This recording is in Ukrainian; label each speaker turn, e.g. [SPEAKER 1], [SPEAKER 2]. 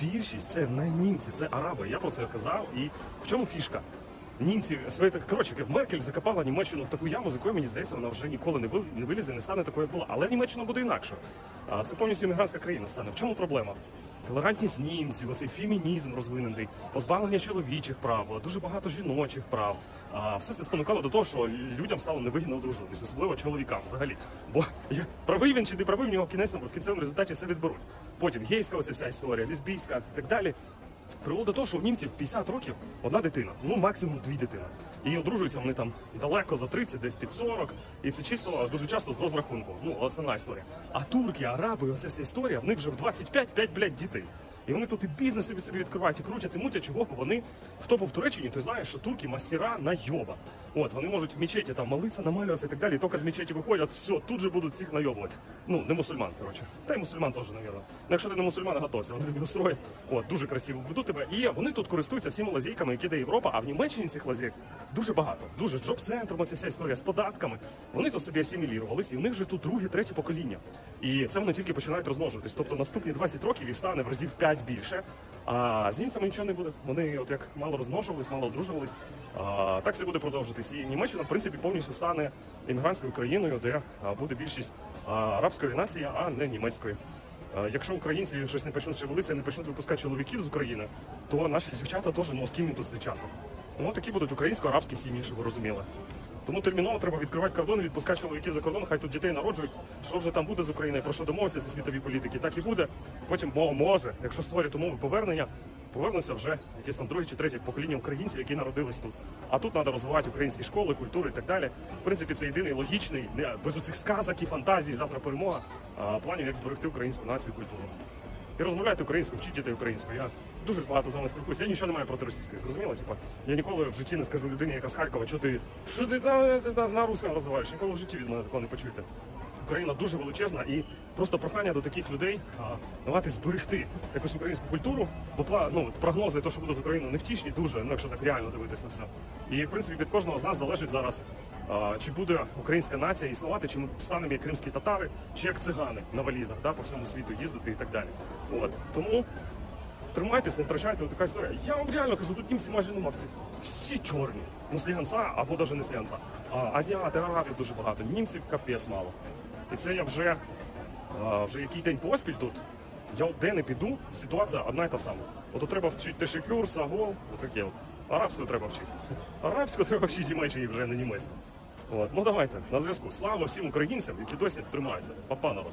[SPEAKER 1] більшість це не німці, це араби. Я про це казав. І в чому фішка? Німці своє коротше, Меркель закопала Німеччину в таку яму, з якої мені здається, вона вже ніколи не вилізе, не стане такою, як була. Але Німеччина буде інакше. Це повністю іммігрантська країна стане. В чому проблема? Толерантність німців, оцей фемінізм розвинений, позбавлення чоловічих прав, дуже багато жіночих прав. А все це спонукало до того, що людям стало невигідно одружуватись, особливо чоловікам взагалі. Бо правий він чи не правий, в нього в кінцевому, результаті все відберуть. Потім гейська оця вся історія, лесбійська і так далі. Привело до того, що у німців в 50 років одна дитина, ну максимум дві дитини. І одружуються вони там далеко за 30, десь під 40. І це чисто дуже часто з розрахунку. Ну, основна історія. А турки, араби, оця вся історія, в них вже в 25 5, блядь, дітей. І вони тут і бізнес собі відкривають, і крутять, і мутять, чого вони. Хто був в Туреччині, той знає, що турки мастера на йоба. От вони можуть в мечеті там молитися, намалюватися і так далі. І тільки з мечеті виходять, все, тут же будуть всіх найобувати. Ну, не мусульман, коротше. Та й мусульман теж, навірно. Ну, якщо ти не мусульман, готовся, вони тобі устроять. От, дуже красиво ведуть тебе. І вони тут користуються всіма лазейками, які дає Європа, а в Німеччині цих лазейок дуже багато. Дуже джоб-центром, ця вся історія з податками. Вони тут собі асимілірувалися, і в них вже тут друге, третє покоління. І це вони тільки починають розмножуватись. Тобто наступні 20 років їх стане в разів 5 більше. А з німцями нічого не буде. Вони от як мало розмножувались, мало одружувались. А, так все буде продовжуватись. І Німеччина, в принципі, повністю стане іммігрантською країною, де буде більшість арабської нації, а не німецької. Якщо українці щось не почнуть шевелитися, не почнуть випускати чоловіків з України, то наші дівчата теж ну з ким їм тут зустрічатися. Ну такі будуть українсько-арабські сім'ї, щоб ви розуміли. Тому терміново треба відкривати кордони, відпускати чоловіків за кордон, хай тут дітей народжують. Що вже там буде з Україною, про що домовиться ці світові політики, так і буде. Потім мо- може, якщо створять умови повернення, повернуться вже якесь там друге чи третє покоління українців, які народились тут. А тут треба розвивати українські школи, культуру і так далі. В принципі, це єдиний логічний, без оцих сказок і фантазій, завтра перемога планів, як зберегти українську націю і культуру. І розмовляйте українською, вчіть дітей українською. Я дуже багато з вами спілкуюся. Я нічого не маю проти російської. Зрозуміло? Типа, я ніколи в житті не скажу людині, яка з Харкова, що ти що ти там на русском розвиваєш. Ніколи в житті від мене такого не почуєте. Україна дуже величезна і просто прохання до таких людей давати зберегти якусь українську культуру, бо ну, прогнози, то, що буде з Україною, невтішні дуже, ну якщо так реально дивитись на все. І в принципі від кожного з нас залежить зараз, чи буде українська нація існувати, чи ми станемо як кримські татари, чи як цигани на валізах, да, по всьому світу їздити і так далі. От тому тримайтесь, не втрачайте така історія. Я вам реально кажу, тут німці майже нема. Всі чорні. Ну, сліганця або навіть не сліганця. Азіати, арабів дуже багато, німців капець мало. І це я вже, вже який день поспіль тут. Я де не піду, ситуація одна і та сама. От треба вчити дешекюр, сагол, отаке от. Арабську треба вчити. Арабську треба вчити Німеччині вже не німецьку. От, ну давайте на зв'язку. Слава всім українцям, які досі тримаються. Папа народ.